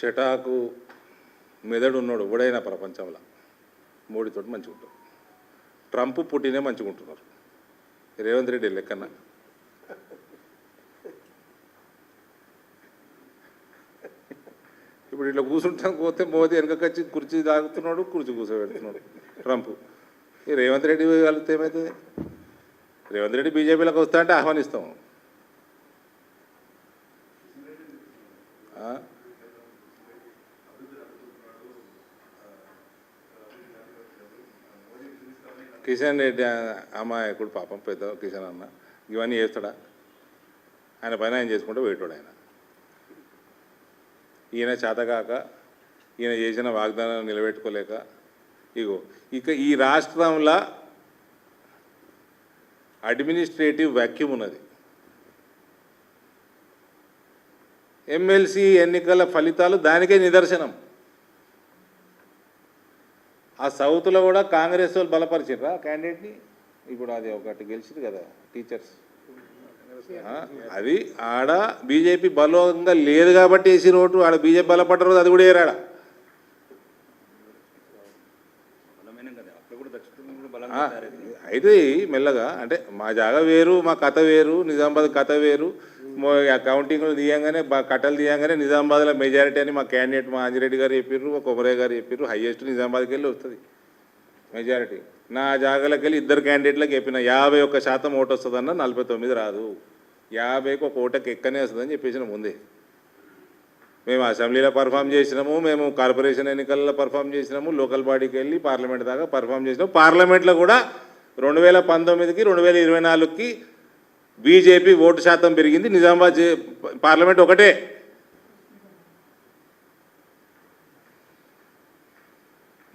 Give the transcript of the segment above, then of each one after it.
చెటాకు మెదడు ఉన్నాడు ఎవడైనా ప్రపంచంలో మోడీతో మంచిగా ఉంటారు ట్రంప్ పుట్టినే మంచిగా ఉంటున్నారు. రేవంత్ రెడ్డి లెక్కన. ఇప్పుడు ఇట్లా కూర్చుంటాం పోతే మోదీ వెనకకొచ్చి కుర్చీ తాగుతున్నాడు కుర్చీ కూర్చోబెడుతున్నాడు ట్రంప్. ఈ రేవంత్ రెడ్డి కలిగితే ఏమవుతుంది రేవంత్ రెడ్డి బీజేపీలోకి వస్తా అంటే ఆహ్వానిస్తాం ఆ? కిషన్ రెడ్డి ఆ- అమాయకుడు పాపం పెద్ద కిషన్ అన్న. ఇవన్నీ చేస్తాడా? ఆయన పైన ఆయన చేసుకుంటూ వేటాడు ఆయన. ఈయన చేతగాక ఈయన చేసిన వాగ్దానం నిలబెట్టుకోలేక ఇగో ఇక ఈ రాష్ట్రంలో అడ్మినిస్ట్రేటివ్ వ్యాక్యూమ్ ఉన్నది. ఎమ్మెల్సీ ఎన్నికల ఫలితాలు దానికే నిదర్శనం. ఆ సౌత్లో కూడా కాంగ్రెస్ వాళ్ళు బలపరిచిర్రా క్యాండిడేట్ని ఇప్పుడు అది ఒకటి గెలిచింది కదా టీచర్స్ అది ఆడ బీజేపీ బలంగా లేదు కాబట్టి వేసిన ఓటు ఆడ బీజేపీ బలపడ్డ రోజు అది కూడా ఏరాడ. కదా అయితే మెల్లగా అంటే మా జాగ వేరు మా కథ వేరు నిజామాబాద్ కథ వేరు కౌంటింగ్లు తీయంగానే కట్టలు తీయంగానే నిజామాబాద్లో మెజారిటీ అని మా క్యాండిడేట్ మా అంజిరెడ్డి గారు చెప్పారు మా కొమరయ్య గారు చెప్పారు హైయెస్ట్ నిజామాబాద్కి వెళ్ళి వస్తుంది. మెజారిటీ నా జాగాలకు వెళ్ళి ఇద్దరు క్యాండిడేట్లకు చెప్పిన యాభై ఒక్క శాతం ఓటు వస్తుందన్న నలభై తొమ్మిది రాదు. యాభైకి ఒక ఓటకి ఎక్కనే వస్తుందని చెప్పేసిన ముందే. మేము అసెంబ్లీలో పర్ఫామ్ చేసినాము మేము కార్పొరేషన్ ఎన్నికల్లో పర్ఫామ్ చేసినాము లోకల్ బాడీకి వెళ్ళి పార్లమెంట్ దాకా పర్ఫామ్ చేసినాము పార్లమెంట్లో కూడా రెండు వేల పంతొమ్మిదికి రెండు వేల ఇరవై నాలుగుకి బీజేపీ ఓటు శాతం పెరిగింది నిజామాబాద్ పార్లమెంట్ ఒకటే.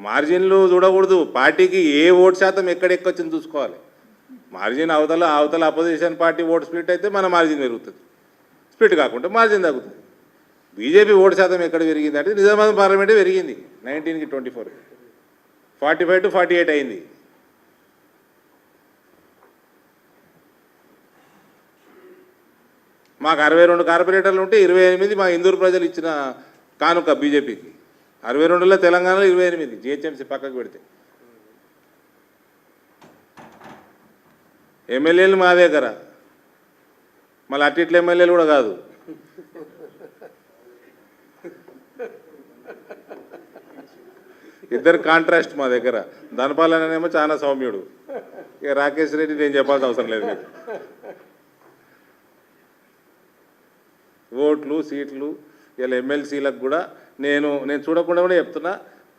మార్జిన్లు చూడకూడదు పార్టీకి ఏ ఓటు శాతం ఎక్కడెక్కొచ్చింది చూసుకోవాలి. మార్జిన్ అవతల అవతల అపోజిషన్ పార్టీ ఓటు స్ప్లిట్ అయితే మన మార్జిన్ పెరుగుతుంది. స్ప్లిట్ కాకుండా మార్జిన్ తగ్గుతుంది. బీజేపీ ఓటు శాతం ఎక్కడ పెరిగింది అంటే నిజామాబాద్ పార్లమెంటే పెరిగింది నైన్టీన్కి twenty four forty five to forty eight అయింది. మాకు అరవై రెండు కార్పొరేటర్లు ఉంటే ఇరవై ఎనిమిది మా ఇందూరు ప్రజలు ఇచ్చిన కానుక బీజేపీకి. అరవై రెండులో తెలంగాణలో ఇరవై ఎనిమిది జిహెచ్ఎంసీ పక్కకు పెడితే. ఎమ్మెల్యేలు మా దగ్గర. మళ్ళీ అట్టిట్ల ఎమ్మెల్యేలు కూడా కాదు. ఇద్దరు కాంట్రాస్ట్ మా దగ్గర. ధనపాలనేమో చాలా సౌమ్యుడు. ఇక రాకేష్ రెడ్డి నేను చెప్పాల్సిన అవసరం లేదు మీకు ఓట్లు సీట్లు ఇలా ఎమ్మెల్సీలకు కూడా నేను నేను చూడకుండా కూడా చెప్తున్నా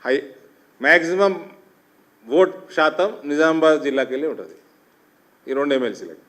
హై మ్యాక్సిమం ఓట్ శాతం నిజామాబాద్ జిల్లాకి వెళ్ళి ఉంటుంది. ఈ రెండు ఎమ్మెల్సీలకి.